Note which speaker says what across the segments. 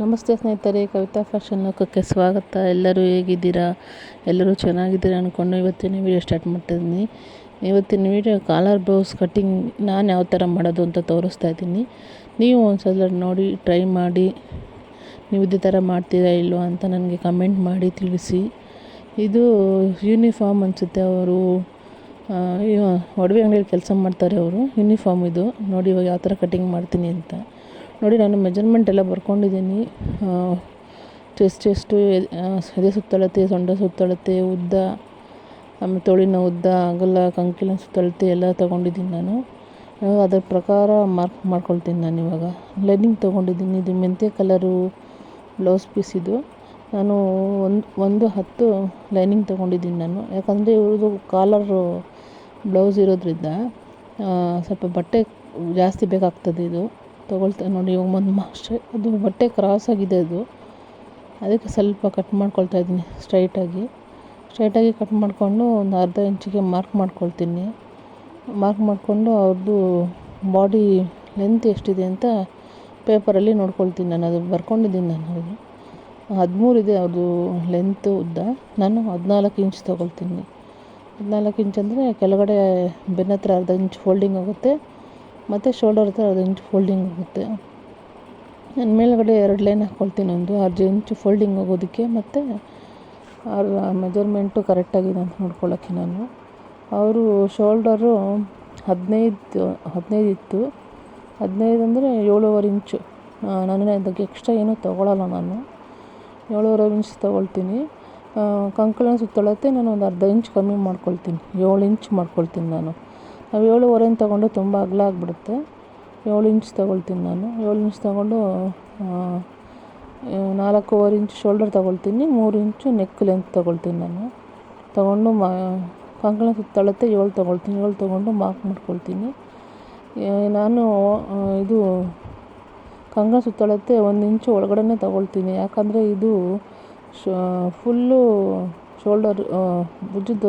Speaker 1: ನಮಸ್ತೆ ಸ್ನೇಹಿತರೆ, ಕವಿತಾ ಫ್ಯಾಷನ್ ಲೋಕಕ್ಕೆ ಸ್ವಾಗತ. ಎಲ್ಲರೂ ಹೇಗಿದ್ದೀರಾ? ಎಲ್ಲರೂ ಚೆನ್ನಾಗಿದ್ದೀರಾ ಅಂದ್ಕೊಂಡು ಇವತ್ತಿನ ವೀಡಿಯೋ ಸ್ಟಾರ್ಟ್ ಮಾಡ್ತಾಯಿದ್ದೀನಿ ಇವತ್ತಿನ ವೀಡಿಯೋ ಕಾಲರ್ ಬ್ಲೌಸ್ ಕಟ್ಟಿಂಗ್ ನಾನು ಯಾವ ಥರ ಮಾಡೋದು ಅಂತ ತೋರಿಸ್ತಾ ಇದ್ದೀನಿ. ನೀವು ಒಂದ್ಸಲ ನೋಡಿ, ಟ್ರೈ ಮಾಡಿ. ನೀವು ಇದೇ ಥರ ಮಾಡ್ತೀರಾ ಇಲ್ವಾ ಅಂತ ನನಗೆ ಕಮೆಂಟ್ ಮಾಡಿ ತಿಳಿಸಿ. ಇದು ಯೂನಿಫಾರ್ಮ್ ಅನಿಸುತ್ತೆ ಅವರು. ಒಡವೆ ಅಂಗಡಿಯಲ್ಲಿ ಕೆಲಸ ಮಾಡ್ತಾರೆ ಅವರು. ಯೂನಿಫಾರ್ಮ್ ಇದು. ನೋಡಿ ಇವಾಗ ಯಾವ ಥರ ಕಟ್ಟಿಂಗ್ ಮಾಡ್ತೀನಿ ಅಂತ. ನೋಡಿ, ನಾನು ಮೆಜರ್ಮೆಂಟ್ ಎಲ್ಲ ಬರ್ಕೊಂಡಿದ್ದೀನಿ. ಚೆಸ್ಟ್ ಎಷ್ಟು ಎದೆ ಸುತ್ತಳತೆ, ಸೊಂಡ ಸುತ್ತಳತೆ, ಉದ್ದ, ಆಮೇಲೆ ತೋಳಿನ ಉದ್ದ, ಅಗಲ ಕಂಕಿಲಿನ ಸುತ್ತಳತೆ ಎಲ್ಲ ತೊಗೊಂಡಿದ್ದೀನಿ ನಾನು. ಅದರ ಪ್ರಕಾರ ಮಾರ್ಕ್ ಮಾಡ್ಕೊಳ್ತೀನಿ ನಾನು ಇವಾಗ. ಲೈನಿಂಗ್ ತೊಗೊಂಡಿದ್ದೀನಿ. ಇದು ಮೆಂತ್ಯ ಕಲರು ಬ್ಲೌಸ್ ಪೀಸ್ ಇದು. ನಾನು ಒಂದು ಒಂದು ಹತ್ತು ಲೈನಿಂಗ್ ತೊಗೊಂಡಿದ್ದೀನಿ ನಾನು. ಯಾಕಂದರೆ ಇವ್ರದ್ದು ಕಾಲರು ಬ್ಲೌಸ್ ಇರೋದ್ರಿಂದ ಸ್ವಲ್ಪ ಬಟ್ಟೆ ಜಾಸ್ತಿ ಬೇಕಾಗ್ತದೆ ಇದು. ತೊಗೊಳ್ತಾ ನೋಡಿ, ಇವಾಗ ಒಂದು ಮಾಸ್ಟರ್ ಅದು ಬಟ್ಟೆ ಕ್ರಾಸ್ ಆಗಿದೆ ಅದು. ಅದಕ್ಕೆ ಸ್ವಲ್ಪ ಕಟ್ ಮಾಡ್ಕೊಳ್ತಾ ಇದ್ದೀನಿ ಸ್ಟ್ರೈಟಾಗಿ ಸ್ಟ್ರೈಟಾಗಿ ಕಟ್ ಮಾಡಿಕೊಂಡು ಒಂದು ಅರ್ಧ ಇಂಚಿಗೆ ಮಾರ್ಕ್ ಮಾಡ್ಕೊಳ್ತೀನಿ. ಮಾರ್ಕ್ ಮಾಡಿಕೊಂಡು ಅವ್ರದ್ದು ಬಾಡಿ ಲೆಂತ್ ಎಷ್ಟಿದೆ ಅಂತ ಪೇಪರಲ್ಲಿ ನೋಡ್ಕೊಳ್ತೀನಿ ನಾನು. ಅದು ಬರ್ಕೊಂಡಿದ್ದೀನಿ ನಾನು ಅದು ಹದಿಮೂರು ಇದೆ ಅದು ಲೆಂತ್ ಉದ್ದ. ನಾನು ಹದಿನಾಲ್ಕು ಇಂಚ್ ತೊಗೊಳ್ತೀನಿ. ಹದಿನಾಲ್ಕು ಇಂಚ್ ಅಂದರೆ ಕೆಳಗಡೆ ಬೆನ್ನ ಹತ್ರ ಅರ್ಧ ಇಂಚ್ ಫೋಲ್ಡಿಂಗ್ ಆಗುತ್ತೆ. ಮತ್ತು ಶೋಲ್ಡರ್ ಹತ್ರ ಅರ್ಧ ಇಂಚ್ ಫೋಲ್ಡಿಂಗ್ ಆಗುತ್ತೆ ನಾನು ಮೇಲುಗಡೆ ಎರಡು ಲೈನ್ ಹಾಕ್ಕೊಳ್ತೀನಿ ಒಂದು ಅರ್ಧ ಇಂಚು ಫೋಲ್ಡಿಂಗ್ ಆಗೋದಕ್ಕೆ ಮತ್ತು ಅವ್ರ ಮೆಜರ್ಮೆಂಟು ಕರೆಕ್ಟಾಗಿದೆ ಅಂತ ನೋಡ್ಕೊಳ್ಳೋಕ್ಕೆ ನಾನು. ಅವರು ಶೋಲ್ಡರು ಹದಿನೈದು ಹದಿನೈದು ಇತ್ತು. ಹದಿನೈದು ಅಂದರೆ ಏಳುವರೆ ಇಂಚು ನಾನು ಅದಕ್ಕೆ ಎಕ್ಸ್ಟ್ರಾ ಏನೂ ತೊಗೊಳಲ್ಲ ನಾನು. ಏಳುವರೆ ಇಂಚ್ ತೊಗೊಳ್ತೀನಿ. ಕಂಕಳಿನ ಸುತ್ತಳತೆ ನಾನು ಒಂದು ಅರ್ಧ ಇಂಚ್ ಕಮ್ಮಿ ಮಾಡ್ಕೊಳ್ತೀನಿ. ಏಳು ಇಂಚ್ ಮಾಡ್ಕೊಳ್ತೀನಿ ನಾನು. ನಾವು ಏಳುವರೆನ ತೊಗೊಂಡು ತುಂಬ ಅಗಲ ಆಗಿಬಿಡುತ್ತೆ. ಏಳು ಇಂಚ್ ತೊಗೊಳ್ತೀನಿ ನಾನು. ಏಳು ಇಂಚ್ ತೊಗೊಂಡು ನಾಲ್ಕೂವರೆ ಇಂಚ್ ಶೋಲ್ಡರ್ ತೊಗೊಳ್ತೀನಿ. ಮೂರು ಇಂಚು ನೆಕ್ ಲೆಂತ್ ತೊಗೊಳ್ತೀನಿ ನಾನು. ತೊಗೊಂಡು ಮಾ, ಕಂಕಣ ಸುತ್ತಳತೆ ಏಳು ತೊಗೊಳ್ತೀನಿ. ಏಳು ತೊಗೊಂಡು ಮಾರ್ಕ್ ಮಾಡ್ಕೊಳ್ತೀನಿ. ನಾನು ಇದು ಕಂಕಣ ಸುತ್ತಳತೆ ಒಂದು ಇಂಚು ಒಳಗಡೆನೇ ತೊಗೊಳ್ತೀನಿ. ಯಾಕಂದರೆ ಇದು ಫುಲ್ಲು ಶೋಲ್ಡರ್ ಭುಜದ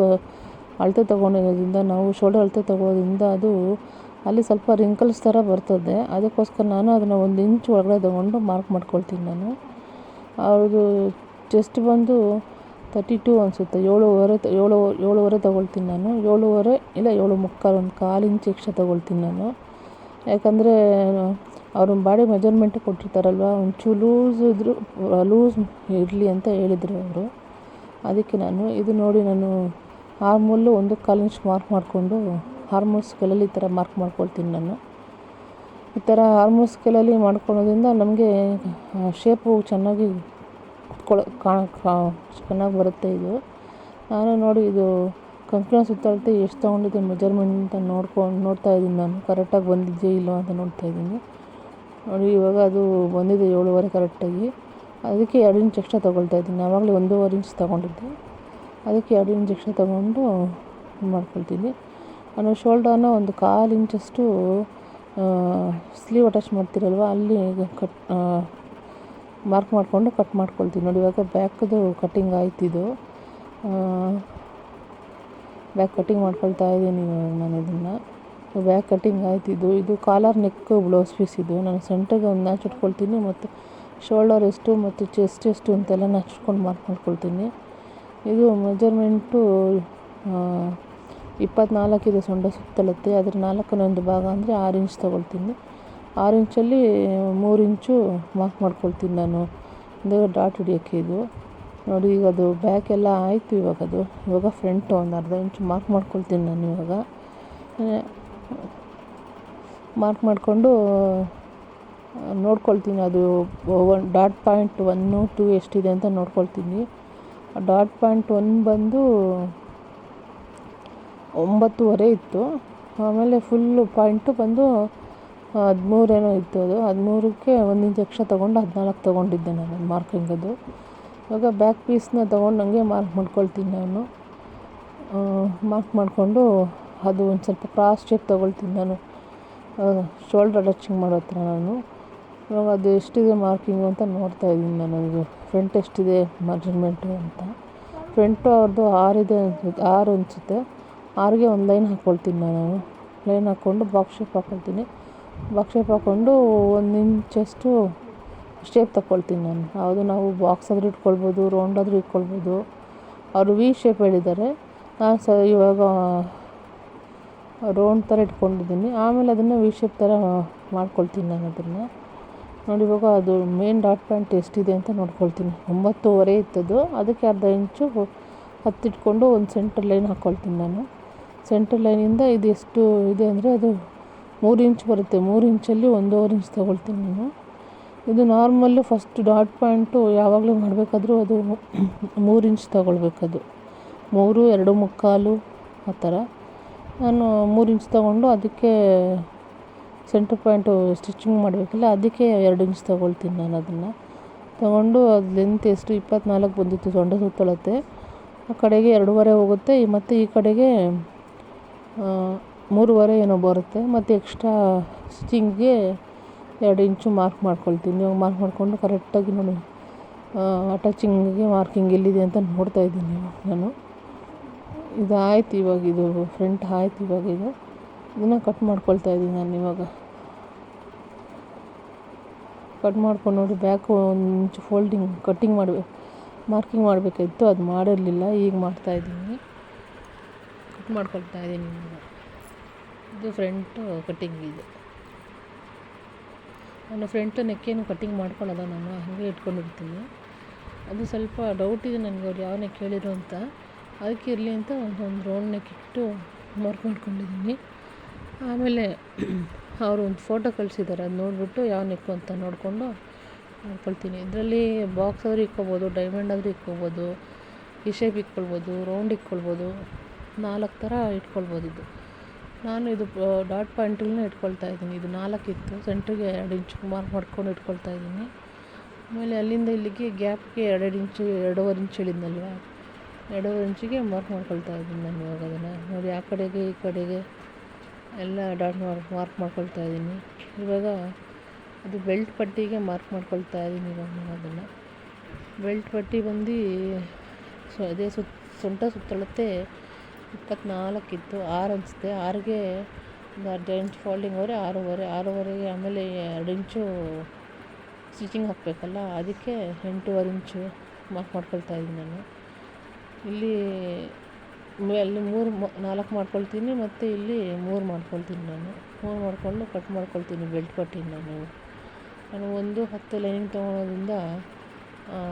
Speaker 1: ಅಳತೆ ತೊಗೊಂಡಿರೋದ್ರಿಂದ, ನಾವು ಶೋಲ್ಡರ್ ಅಳತೆ ತೊಗೊಳೋದ್ರಿಂದ ಅದು ಅಲ್ಲಿ ಸ್ವಲ್ಪ ರಿಂಕಲ್ಸ್ ಥರ ಬರ್ತದೆ. ಅದಕ್ಕೋಸ್ಕರ ನಾನು ಅದನ್ನು ಒಂದು ಇಂಚ್ ಒಳಗಡೆ ತೊಗೊಂಡು ಮಾರ್ಕ್ ಮಾಡ್ಕೊಳ್ತೀನಿ ನಾನು. ಅವ್ರದ್ದು ಚೆಸ್ಟ್ ಬಂದು ತರ್ಟಿ ಟೂ ಅನಿಸುತ್ತೆ. ಏಳುವರೆ ಏಳು, ಏಳುವರೆ ತೊಗೊಳ್ತೀನಿ ನಾನು. ಏಳುವರೆ ಇಲ್ಲ, ಏಳು ಮುಕ್ಕಾಲು, ಒಂದು ಕಾಲು ಇಂಚ್ ಎಕ್ಸ್ಟ್ರಾ ತೊಗೊಳ್ತೀನಿ ನಾನು. ಯಾಕಂದರೆ, ಅವ್ರ ಬಾಡಿ ಮೆಜರ್ಮೆಂಟ್ ಕೊಟ್ಟಿರ್ತಾರಲ್ವ, ಒಂಚೂರು ಲೂಸ್ ಇದ್ದರೂ ಲೂಸ್ ಇರಲಿ ಅಂತ ಹೇಳಿದರು ಅವರು. ಅದಕ್ಕೆ ನಾನು ಇದು ನೋಡಿ ನಾನು ಆರ್ಮೂಲು ಒಂದು ಕಾಲು ಇಂಚ್ ಮಾರ್ಕ್ ಮಾಡಿಕೊಂಡು ಹಾರ್ಮೋನ್ ಸ್ಕೇಲಲ್ಲಿ ಈ ಥರ ಮಾರ್ಕ್ ಮಾಡ್ಕೊಳ್ತೀನಿ ನಾನು. ಈ ಥರ ಹಾರ್ಮೋನ್ ಸ್ಕೇಲಲ್ಲಿ ಮಾಡ್ಕೊಳ್ಳೋದ್ರಿಂದ ನಮಗೆ ಶೇಪು ಚೆನ್ನಾಗಿ ಚೆನ್ನಾಗಿ ಬರುತ್ತೆ ಇದು. ನಾನು ನೋಡಿ ಇದು ಕಂಕಣ ಸುತ್ತಾಡ್ತೆ ಎಷ್ಟು ತೊಗೊಂಡಿದ್ದೆ ಮೆಜರ್ಮೆಂಟ್ ಅಂತ ನೋಡ್ಕೊಂಡು ನೋಡ್ತಾ ಇದ್ದೀನಿ ನಾನು. ಕರೆಕ್ಟಾಗಿ ಬಂದಿದೆಯೋ ಇಲ್ಲೋ ಅಂತ ನೋಡ್ತಾ ಇದ್ದೀನಿ. ನೋಡಿ ಇವಾಗ ಅದು ಬಂದಿದೆ ಏಳುವರೆ ಕರೆಕ್ಟಾಗಿ ಅದಕ್ಕೆ ಎರಡು ಇಂಚ್ ಎಕ್ಸ್ಟ್ರಾ ತೊಗೊಳ್ತಾ ಇದ್ದೀನಿ. ಆವಾಗಲೇ ಒಂದೂವರೆ ಇಂಚ್ ತೊಗೊಂಡಿದ್ದೆ. ಅದಕ್ಕೆ ಎರಡು ಇಂಜೆಕ್ಷನ್ ತಗೊಂಡು ಮಾಡ್ಕೊಳ್ತೀನಿ. ನಾನು ಶೋಲ್ಡರ್ನ ಒಂದು ಕಾಲು ಇಂಚಷ್ಟು ಸ್ಲೀವ್ ಅಟ್ಯಾಚ್ ಮಾಡ್ತೀರಲ್ವ, ಅಲ್ಲಿ ಕಟ್ ಮಾರ್ಕ್ ಮಾಡಿಕೊಂಡು ಕಟ್ ಮಾಡ್ಕೊಳ್ತೀನಿ. ನೋಡಿ, ಇವಾಗ ಬ್ಯಾಕ್ದು ಕಟ್ಟಿಂಗ್ ಆಯ್ತಿದ್ದು ಬ್ಯಾಕ್ ಕಟ್ಟಿಂಗ್ ಮಾಡ್ಕೊಳ್ತಾ ಇದ್ದೀನಿ ನಾನು ಇದನ್ನು. ಬ್ಯಾಕ್ ಕಟ್ಟಿಂಗ್ ಆಯ್ತಿದ್ದು ಇದು. ಕಾಲರ್ ನೆಕ್ ಬ್ಲೌಸ್ ಪೀಸ್ ಇದು. ನಾನು ಸೆಂಟ್ರಿಗೆ ಒಂದು ನಾಚಿಟ್ಕೊಳ್ತೀನಿ ಮತ್ತು ಶೋಲ್ಡರ್ ಎಷ್ಟು ಮತ್ತು ಚೆಸ್ಟ್ ಎಷ್ಟು ಅಂತೆಲ್ಲ ನಾಚಿಟ್ಕೊಂಡು ಮಾರ್ಕ್ ಮಾಡ್ಕೊಳ್ತೀನಿ. ಇದು ಮೆಜರ್ಮೆಂಟು ಇಪ್ಪತ್ನಾಲ್ಕಿದೆ ಸೊಂಟ ಸುತ್ತಳತೆ ಅದರ ನಾಲ್ಕನೇ ಒಂದು ಭಾಗ ಅಂದರೆ ಆರು ಇಂಚ್ ತೊಗೊಳ್ತೀನಿ. ಆರು ಇಂಚಲ್ಲಿ ಮೂರು ಇಂಚು ಮಾರ್ಕ್ ಮಾಡ್ಕೊಳ್ತೀನಿ ನಾನು. ಅಂದರೆ ಡಾಟ್ ಹಿಡಿಯೋಕ್ಕೆ ಇದು. ನೋಡಿ, ಈಗ ಅದು ಬ್ಯಾಕ್ ಎಲ್ಲ ಆಯಿತು ಇವಾಗ ಅದು. ಇವಾಗ ಫ್ರಂಟ್ ಒಂದು ಅರ್ಧ ಇಂಚು ಮಾರ್ಕ್ ಮಾಡ್ಕೊಳ್ತೀನಿ ನಾನು ಇವಾಗ. ಮಾರ್ಕ್ ಮಾಡಿಕೊಂಡು, ನೋಡ್ಕೊಳ್ತೀನಿ ಅದು one dot point one two ಎಷ್ಟಿದೆ ಅಂತ ನೋಡ್ಕೊಳ್ತೀನಿ. ಡಾಟ್ ಪಾಯಿಂಟ್ ಒನ್ ಬಂದು ಒಂಬತ್ತುವರೆ ಇತ್ತು. ಆಮೇಲೆ ಫುಲ್ಲು ಪಾಯಿಂಟು ಬಂದು ಹದಿಮೂರೇನೋ ಇತ್ತು ಅದು. ಹದಿಮೂರಕ್ಕೆ ಒಂದು ಎಕ್ಸ್ಟ್ರಾ ತೊಗೊಂಡು ಹದಿನಾಲ್ಕು ತೊಗೊಂಡಿದ್ದೆ ನಾನು ಮಾರ್ಕಿಂಗ್ ಅದು. ಇವಾಗ ಬ್ಯಾಕ್ ಪೀಸ್ನ ತೊಗೊಂಡು ಹಾಗೆ ಮಾರ್ಕ್ ಮಾಡ್ಕೊಳ್ತೀನಿ ನಾನು. ಮಾರ್ಕ್ ಮಾಡಿಕೊಂಡು ಅದು ಒಂದು ಸ್ವಲ್ಪ ಕ್ರಾಸ್ ಶೇಪ್ ತೊಗೊಳ್ತೀನಿ ನಾನು. ಶೋಲ್ಡರ್ ಟಚಿಂಗ್ ಮಾಡೋ ಹತ್ರ ನಾನು. ಇವಾಗ ಅದು ಎಷ್ಟಿದೆ ಮಾರ್ಕಿಂಗು ಅಂತ ನೋಡ್ತಾ ಇದ್ದೀನಿ ನಾನು ಅದು ಫ್ರಂಟ್ ಎಷ್ಟಿದೆ ಮೆಜರ್ಮೆಂಟು ಅಂತ. ಫ್ರಂಟು ಅವ್ರದ್ದು ಆರಿದೆ ಅನ್ಸುತ್ತೆ, ಆರು ಅನಿಸುತ್ತೆ. ಆರಿಗೆ ಒಂದು ಲೈನ್ ಹಾಕ್ಕೊಳ್ತೀನಿ ನಾನು. ಲೈನ್ ಹಾಕ್ಕೊಂಡು ಬಾಕ್ಸ್ ಶೇಪ್ ಹಾಕ್ಕೊಳ್ತೀನಿ ಬಾಕ್ಸ್ ಶೇಪ್ ಹಾಕ್ಕೊಂಡು ಒಂದು ಇಂಚಷ್ಟು ಶೇಪ್ ತಗೊಳ್ತೀನಿ ನಾನು. ಯಾವುದು ನಾವು ಬಾಕ್ಸ್ ಆದರೂ ಇಟ್ಕೊಳ್ಬೋದು ರೌಂಡ್ ಆದರೂ ಇಟ್ಕೊಳ್ಬೋದು. ಅವರು ವಿ ಶೇಪ್ ಹೇಳಿದ್ದಾರೆ. ನಾನು ಸ ಇವಾಗ ರೌಂಡ್ ಥರ ಇಟ್ಕೊಂಡಿದ್ದೀನಿ. ಆಮೇಲೆ ಅದನ್ನು ವಿ ಶೇಪ್ ಥರ ಮಾಡ್ಕೊಳ್ತೀನಿ ನಾನು ಅದನ್ನು. ನೋಡಿ, ಇವಾಗ ಅದು ಮೇನ್ ಡಾಟ್ ಪ್ಯಾಂಟ್ ಎಷ್ಟಿದೆ ಅಂತ ನೋಡ್ಕೊಳ್ತೀನಿ. ಒಂಬತ್ತುವರೆ ಇತ್ತದು ಅದಕ್ಕೆ ಅರ್ಧ ಇಂಚು ಹತ್ತಿಟ್ಕೊಂಡು ಒಂದು ಸೆಂಟರ್ ಲೈನ್ ಹಾಕ್ಕೊಳ್ತೀನಿ ನಾನು. ಸೆಂಟರ್ ಲೈನಿಂದ ಇದು ಎಷ್ಟು ಇದೆ ಅಂದರೆ ಅದು ಮೂರು ಇಂಚ್ ಬರುತ್ತೆ. ಮೂರು ಇಂಚಲ್ಲಿ ಒಂದೂವರೆ ಇಂಚ್ ತೊಗೊಳ್ತೀನಿ ನಾನು. ಇದು ನಾರ್ಮಲ್ಲು ಫಸ್ಟ್ ಡಾಟ್ ಪಾಯಿಂಟು ಯಾವಾಗಲೂ ಮಾಡಬೇಕಾದ್ರೂ ಅದು ಮೂರು ಇಂಚ್ ತೊಗೊಳ್ಬೇಕದು. ಮೂರು, ಎರಡು ಮುಕ್ಕಾಲು, ಆ ಥರ. ನಾನು ಮೂರು ಇಂಚ್ ತೊಗೊಂಡು ಅದಕ್ಕೆ ಸೆಂಟ್ರ್ ಪಾಯಿಂಟು ಸ್ಟಿಚಿಂಗ್ ಮಾಡಬೇಕಲ್ಲ, ಅದಕ್ಕೆ ಎರಡು ಇಂಚ್ ತೊಗೊಳ್ತೀನಿ ನಾನು ಅದನ್ನು. ತೊಗೊಂಡು ಅದು ಲೆಂತ್ ಎಷ್ಟು ಇಪ್ಪತ್ತ್ನಾಲ್ಕು ಬಂದಿತ್ತು ಸೊಂಟ ಸುತ್ತಳತೆ. ಆ ಕಡೆಗೆ ಎರಡೂವರೆ ಹೋಗುತ್ತೆ ಮತ್ತು ಈ ಕಡೆಗೆ ಮೂರುವರೆ ಏನೋ ಬರುತ್ತೆ. ಮತ್ತು ಎಕ್ಸ್ಟ್ರಾ ಸ್ಟಿಚಿಂಗ್ಗೆ ಎರಡು ಇಂಚು ಮಾರ್ಕ್ ಮಾಡ್ಕೊಳ್ತೀನಿ. ಇವಾಗ ಮಾರ್ಕ್ ಮಾಡಿಕೊಂಡು ಕರೆಕ್ಟಾಗಿ ನಾನು ಅಟ್ಯಾಚಿಂಗಿಗೆ ಮಾರ್ಕಿಂಗ್ ಎಲ್ಲಿದೆ ಅಂತ ನೋಡ್ತಾ ಇದ್ದೀನಿ ನಾನು. ಇದಾಯ್ತು ಇವಾಗ ಇದು ಫ್ರಂಟ್ ಆಯ್ತು ಇವಾಗ ಇದು ಇದನ್ನು ಕಟ್ ಮಾಡ್ಕೊಳ್ತಾ ಇದ್ದೀನಿ ನಾನು ಇವಾಗ. ಕಟ್ ಮಾಡ್ಕೊಂಡು ನೋಡಿ ಬ್ಯಾಕು ಒಂದು ಫೋಲ್ಡಿಂಗ್ ಕಟ್ಟಿಂಗ್ ಮಾಡಬೇಕು ಮಾರ್ಕಿಂಗ್ ಮಾಡಬೇಕಾಗಿತ್ತು ಅದು ಮಾಡಿರಲಿಲ್ಲ ಈಗ ಮಾಡ್ತಾ ಇದ್ದೀನಿ ಕಟ್ ಮಾಡ್ಕೊಳ್ತಾ ಇದ್ದೀನಿ ಇದು ಫ್ರಂಟು ಕಟ್ಟಿಂಗ್ ಇದು. ನಾನು ಫ್ರಂಟ್ ನೆಕ್ಕೇನು ಕಟ್ಟಿಂಗ್ ಮಾಡ್ಕೊಳ್ಳೋದ ನಾನು, ಹಾಗೆ ಇಟ್ಕೊಂಡಿರ್ತೀನಿ. ಅದು ಸ್ವಲ್ಪ ಡೌಟ್ ಇದೆ ನನಗೆ ಅವ್ರು ಯಾವ ನೆಕ್ ಅಂತ. ಅದಕ್ಕೆ ಇರಲಿ ಅಂತ ಒಂದು ರೌಂಡ್ ನೆಕ್ ಇಟ್ಟು ಮಾರ್ಕ್ ಮಾಡ್ಕೊಂಡಿದ್ದೀನಿ ಆಮೇಲೆ ಅವರು ಒಂದು ಫೋಟೋ ಕಳಿಸಿದ್ದಾರೆ ಅದು ನೋಡಿಬಿಟ್ಟು ಯಾವ ನೆಕ್ಕು ಅಂತ ನೋಡಿಕೊಂಡು ಮಾಡ್ಕೊಳ್ತೀನಿ ಇದರಲ್ಲಿ ಬಾಕ್ಸ್ ಆದರೂ ಇಕ್ಕೊಬೋದು ಡೈಮಂಡ್ ಆದರೂ ಇಕ್ಕೊಬೋದು, ಈ ಶೇಪ್ ಇಕ್ಕೊಳ್ಬೋದು ರೌಂಡ್ ಇಕ್ಕೊಳ್ಬೋದು, ನಾಲ್ಕು ಥರ ಇಟ್ಕೊಳ್ಬೋದು ಇದು. ನಾನು ಇದು ಡಾಟ್ ಪಾಯಿಂಟಲ್ಲೇ ಇಟ್ಕೊಳ್ತಾ ಇದ್ದೀನಿ. ಇದು ನಾಲ್ಕು ಇತ್ತು ಸೆಂಟ್ರಿಗೆ ಎರಡು ಇಂಚು ಮಾರ್ಕ್ ಮಾಡ್ಕೊಂಡು ಇಟ್ಕೊಳ್ತಾ ಇದ್ದೀನಿ. ಆಮೇಲೆ ಅಲ್ಲಿಂದ ಇಲ್ಲಿಗೆ ಗ್ಯಾಪ್ಗೆ ಎರಡೆರಡು ಇಂಚು ಎರಡೂವರೆ ಇಂಚು ಹೇಳಿದ್ನಲ್ವ? ಎರಡೂವರೆ ಇಂಚಿಗೆ ಮಾರ್ಕ್ ಮಾಡ್ಕೊಳ್ತಾ ಇದ್ದೀನಿ ನಾನು ಇವಾಗ ಅದನ್ನು. ನೋಡಿ, ಆ ಕಡೆಗೆ, ಈ ಕಡೆಗೆ. ಎಲ್ಲ ಡಾಟ್ ಮಾರ್ಕ್ ಮಾರ್ಕ್ ಮಾಡ್ಕೊಳ್ತಾ ಇದ್ದೀನಿ. ಇವಾಗ ಅದು ಬೆಲ್ಟ್ ಪಟ್ಟಿಗೆ ಮಾರ್ಕ್ ಮಾಡ್ಕೊಳ್ತಾ ಇದ್ದೀನಿ ಇವಾಗ ನಾನು ಅದನ್ನು. ಬೆಲ್ಟ್ ಪಟ್ಟಿ ಬಂದು ಸೊ ಅದೇ ಸುತ್ತ ಸೊಂಟ ಸುತ್ತಳತೆ ಇಪ್ಪತ್ತ್ನಾಲ್ಕಿತ್ತು ಆರು ಅನಿಸುತ್ತೆ. ಆರಿಗೆ ಒಂದು ಅರ್ಧ ಇಂಚ್ ಫೋಲ್ಡಿಂಗ್ ಆರೂವರೆ, ಆರೂವರೆಗೆ ಆಮೇಲೆ ಎರಡು ಇಂಚು ಸ್ಟಿಚಿಂಗ್ ಹಾಕಬೇಕಲ್ಲ, ಅದಕ್ಕೆ ಎಂಟೂವರೆ ಇಂಚು ಮಾರ್ಕ್ ಮಾಡ್ಕೊಳ್ತಾ ಇದ್ದೀನಿ ನಾನು. ಇಲ್ಲಿ ಅಲ್ಲಿ ಮೂರು ನಾಲ್ಕು ಮಾಡ್ಕೊಳ್ತೀನಿ, ಮತ್ತು ಇಲ್ಲಿ ಮೂರು ಮಾಡ್ಕೊಳ್ತೀನಿ ನಾನು. ಮೂರು ಮಾಡಿಕೊಂಡು ಕಟ್ ಮಾಡ್ಕೊಳ್ತೀನಿ ಬೆಲ್ಟ್ ಪಟ್ಟಿನ ನಾನು. ನಾನು ಒಂದು ಹತ್ತು ಲೈನಿಂಗ್ ತೊಗೊಳೋದ್ರಿಂದ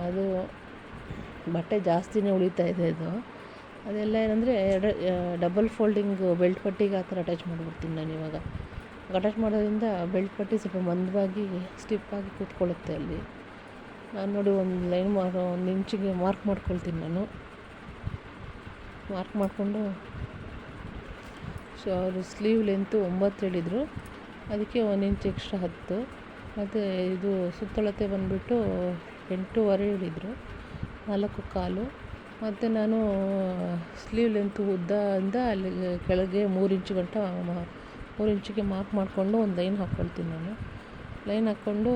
Speaker 1: ಅದು ಬಟ್ಟೆ ಜಾಸ್ತಿನೇ ಉಳಿತಾ ಇದೆ ಅದು. ಅದೆಲ್ಲ ಏನಂದರೆ ಎರಡು ಡಬಲ್ ಫೋಲ್ಡಿಂಗ್ ಬೆಲ್ಟ್ ಪಟ್ಟಿಗೆ ಆ ಥರ ಅಟ್ಯಾಚ್ ಮಾಡಿಬಿಡ್ತೀನಿ ನಾನು ಇವಾಗ. ಅಟ್ಯಾಚ್ ಮಾಡೋದ್ರಿಂದ ಬೆಲ್ಟ್ ಪಟ್ಟಿ ಸ್ವಲ್ಪ ಮಂದವಾಗಿ ಸ್ಟಿಪ್ಪಾಗಿ ಕೂತ್ಕೊಳ್ಳುತ್ತೆ ಅಲ್ಲಿ. ನಾನು ನೋಡಿ ಒಂದು ಲೈನ್ ಮಾಡೋ, ಒಂದು ಇಂಚಿಗೆ ಮಾರ್ಕ್ ಮಾಡ್ಕೊಳ್ತೀನಿ ನಾನು. ಮಾರ್ಕ್ ಮಾಡಿಕೊಂಡು ಸೊ ಅವರು ಸ್ಲೀವ್ ಲೆಂತು ಒಂಬತ್ತು ಹೇಳಿದರು. ಅದಕ್ಕೆ ಒಂದು ಇಂಚ್ ಎಕ್ಸ್ಟ್ರಾ ಹತ್ತು. ಮತ್ತು ಇದು ಸುತ್ತಳತೆ ಬಂದುಬಿಟ್ಟು ಎಂಟೂವರೆ ಹೇಳಿದರು. ನಾಲ್ಕು ಕಾಲು. ಮತ್ತು ನಾನು ಸ್ಲೀವ್ ಲೆಂತ್ ಉದ್ದಿಂದ ಅಲ್ಲಿ ಕೆಳಗೆ ಮೂರು ಇಂಚು ಗಂಟ ಮೂರು ಇಂಚಿಗೆ ಮಾರ್ಕ್ ಮಾಡಿಕೊಂಡು ಒಂದು ಲೈನ್ ಹಾಕ್ಕೊಳ್ತೀನಿ ನಾನು. ಲೈನ್ ಹಾಕ್ಕೊಂಡು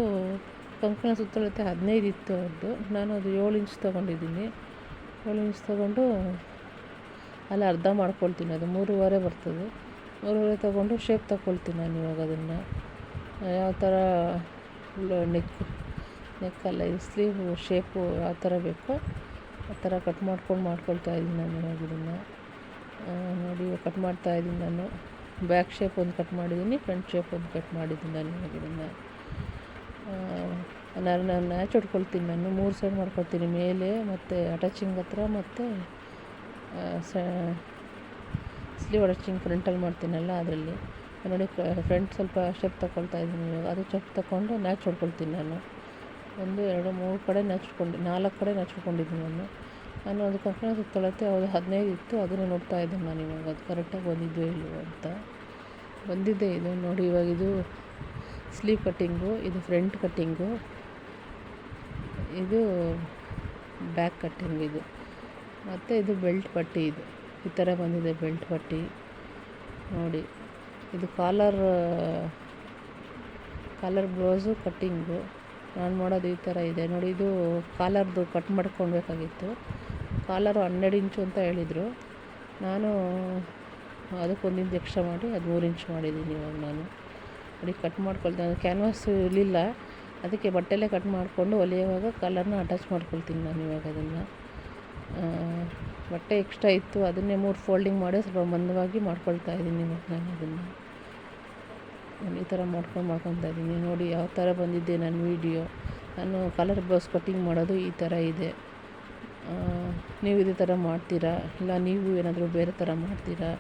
Speaker 1: ಕಂಕಣ ಸುತ್ತಳತೆ ಹದಿನೈದು ಇತ್ತು ಅವ್ರದ್ದು ನಾನು ಅದು ಏಳು ಇಂಚ್ ತೊಗೊಂಡಿದ್ದೀನಿ. ಏಳು ಇಂಚ್ ತೊಗೊಂಡು ಅಲ್ಲಿ ಅರ್ಧ ಮಾಡ್ಕೊಳ್ತೀನಿ, ಅದು ಮೂರುವರೆ ಬರ್ತದೆ. ಮೂರುವರೆ ತೊಗೊಂಡು ಶೇಪ್ ತಗೊಳ್ತೀನಿ ನಾನು ಇವಾಗ ಅದನ್ನು. ಯಾವ ಥರ ನೆಕ್ ನೆಕ್ಕಲ್ಲ ಇದು ಸ್ಲೀವ್ ಶೇಪು ಯಾವ ಥರ ಬೇಕೋ ಆ ಥರ ಕಟ್ ಮಾಡ್ಕೊಂಡು ಮಾಡ್ಕೊಳ್ತಾ ಇದ್ದೀನಿ ನಾನು ಇವಾಗ ಇದನ್ನು. ನೋಡಿ ಕಟ್ ಮಾಡ್ತಾ ಇದ್ದೀನಿ ನಾನು. ಬ್ಯಾಕ್ ಶೇಪ್ ಒಂದು ಕಟ್ ಮಾಡಿದ್ದೀನಿ ಫ್ರಂಟ್ ಶೇಪ್ ಒಂದು ಕಟ್ ಮಾಡಿದ್ದೀನಿ ನಾನು ಇವಾಗ ಇದನ್ನು. ನಾನು ನಾನು ನ್ಯಾಚ್ ಹೊಡ್ಕೊಳ್ತೀನಿ ನಾನು, ಮೂರು ಸೈಡ್ ಮಾಡ್ಕೊಳ್ತೀನಿ, ಮೇಲೆ ಮತ್ತು ಅಟ್ಯಾಚಿಂಗ್ ಹತ್ರ ಮತ್ತು ಸ ಸ್ಲೀವ್ ಅಟ್ಯಾಚಿಂಗ್ ಫ್ರಂಟಲ್ಲಿ ಮಾಡ್ತೀನಲ್ಲ ಅದರಲ್ಲಿ. ನೋಡಿ ಫ್ರಂಟ್ ಸ್ವಲ್ಪ ಶೇಪ್ ತಗೊಳ್ತಾ ಇದ್ದೀನಿ ಇವಾಗ. ಅದು ಶೇಪ್ ತಗೊಂಡು ನ್ಯಾಚ್ ಹೊಡ್ಕೊಳ್ತೀನಿ ನಾನು. ಒಂದು, ಎರಡು, ಮೂರು ಕಡೆ ನೆಚ್ಕೊಂಡು ನಾಲ್ಕು ಕಡೆ ನೆಚ್ಕೊಂಡಿದ್ದೀನಿ ನಾನು. ನಾನು ಅದು ಕಂಕಣ ಸುತ್ತಳತ್ತೆ ಅದು ಹದಿನೈದು ಇತ್ತು, ಅದನ್ನು ನೋಡ್ತಾ ಇದ್ದೀನಿ ನಾನು ಇವಾಗ. ಅದು ಕರೆಕ್ಟಾಗಿ ಬಂದಿದ್ದು ಇಲ್ಲವೋ ಅಂತ. ಬಂದಿದ್ದೆ ಇದು. ನೋಡಿ ಇವಾಗ ಇದು ಸ್ಲೀವ್ ಕಟ್ಟಿಂಗು, ಇದು ಫ್ರಂಟ್ ಕಟ್ಟಿಂಗು. ಇದು ಬ್ಯಾಕ್ ಕಟ್ಟಿಂಗ್ ಇದು. ಮತ್ತು ಇದು ಬೆಲ್ಟ್ ಪಟ್ಟಿ ಇದು. ಈ ಥರ ಬಂದಿದೆ ಬೆಲ್ಟ್ ಪಟ್ಟಿ. ನೋಡಿ, ಇದು ಕಾಲರ್ ಕಾಲರ್ ಬ್ಲೌಸು, ಕಟ್ಟಿಂಗು. ನಾನು ಮಾಡೋದು ಈ ಥರ ಇದೆ. ನೋಡಿ, ಇದು ಕಾಲರ್ದು ಕಟ್ ಮಾಡ್ಕೊಳ್ಬೇಕಾಗಿತ್ತು. ಕಾಲರು ಹನ್ನೆರಡು ಇಂಚು ಅಂತ ಹೇಳಿದರು. ನಾನು ಅದಕ್ಕೊಂದು ಇಂಚು ಎಕ್ಸ್ಟ್ರಾ ಮಾಡಿ, ಅದು ಮೂರು ಇಂಚು ಮಾಡಿದ್ದೀನಿ ಇವಾಗ ನಾನು. ನೋಡಿ, ಕಟ್ ಮಾಡ್ಕೊಳ್ತಾ, ಕ್ಯಾನ್ವಾಸ್ ಇರಲಿಲ್ಲ. ಅದಕ್ಕೆ ಬಟ್ಟೆಲ್ಲೇ ಕಟ್ ಮಾಡಿಕೊಂಡು ಹೊಲಿಯುವಾಗ ಕಲರ್ನ ಅಟ್ಯಾಚ್ ಮಾಡ್ಕೊಳ್ತೀನಿ ನಾನು ಇವಾಗ ಅದನ್ನು. ಬಟ್ಟೆ ಎಕ್ಸ್ಟ್ರಾ ಇತ್ತು, ಅದನ್ನೇ ಮೂರು ಫೋಲ್ಡಿಂಗ್ ಮಾಡಿ ಸ್ವಲ್ಪ ಮಂದವಾಗಿ ಮಾಡ್ಕೊಳ್ತಾ ಇದ್ದೀನಿ ಇವಾಗ ನಾನು ಅದನ್ನು. ಈ ಥರ ಮಾಡ್ಕೊಂಡು ಮಾಡ್ಕೊತಾ ಇದ್ದೀನಿ. ನೋಡಿ, ಯಾವ ಥರ ಬಂದಿದ್ದೆ ನನ್ನ ವೀಡಿಯೋ. ನಾನು ಕಲರ್ ಬ್ಲೌಸ್ ಕಟ್ಟಿಂಗ್ ಮಾಡೋದು ಈ ಥರ ಇದೆ. ನೀವು ಇದೇ ಥರ ಮಾಡ್ತೀರಾ? ಇಲ್ಲ, ನೀವು ಏನಾದರೂ ಬೇರೆ ಥರ ಮಾಡ್ತೀರಾ?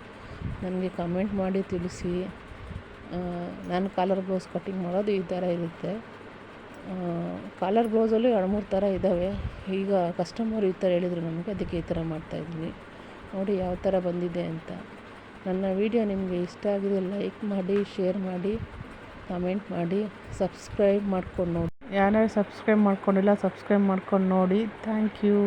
Speaker 1: ನನಗೆ ಕಮೆಂಟ್ ಮಾಡಿ ತಿಳಿಸಿ. ನಾನು ಕಾಲರ್ ಬ್ಲೌಸ್ ಕಟ್ಟಿಂಗ್ ಮಾಡೋದು ಈ ಥರ ಇರುತ್ತೆ. ಕಾಲರ್ ಬ್ಲೌಸಲ್ಲೂ ಎರಡು ಮೂರು ಥರ ಇದ್ದಾವೆ. ಈಗ ಕಸ್ಟಮರ್ ಈ ಥರ ಹೇಳಿದರು ನಮಗೆ, ಅದಕ್ಕೆ ಈ ಥರ ಮಾಡ್ತಾಯಿದ್ದೀನಿ ನೋಡಿ ಯಾವ ಥರ ಬಂದಿದೆ ಅಂತ. ನನ್ನ ವೀಡಿಯೋ ನಿಮಗೆ ಇಷ್ಟ ಆಗಿದೆ ಲೈಕ್ ಮಾಡಿ, ಶೇರ್ ಮಾಡಿ, ಕಮೆಂಟ್ ಮಾಡಿ, ಸಬ್ಸ್ಕ್ರೈಬ್ ಮಾಡ್ಕೊಂಡು ನೋಡಿ. ಯಾರ್ಯಾರು ಸಬ್ಸ್ಕ್ರೈಬ್ ಮಾಡ್ಕೊಂಡಿಲ್ಲ ಸಬ್ಸ್ಕ್ರೈಬ್ ಮಾಡ್ಕೊಂಡು ನೋಡಿ. Thank you.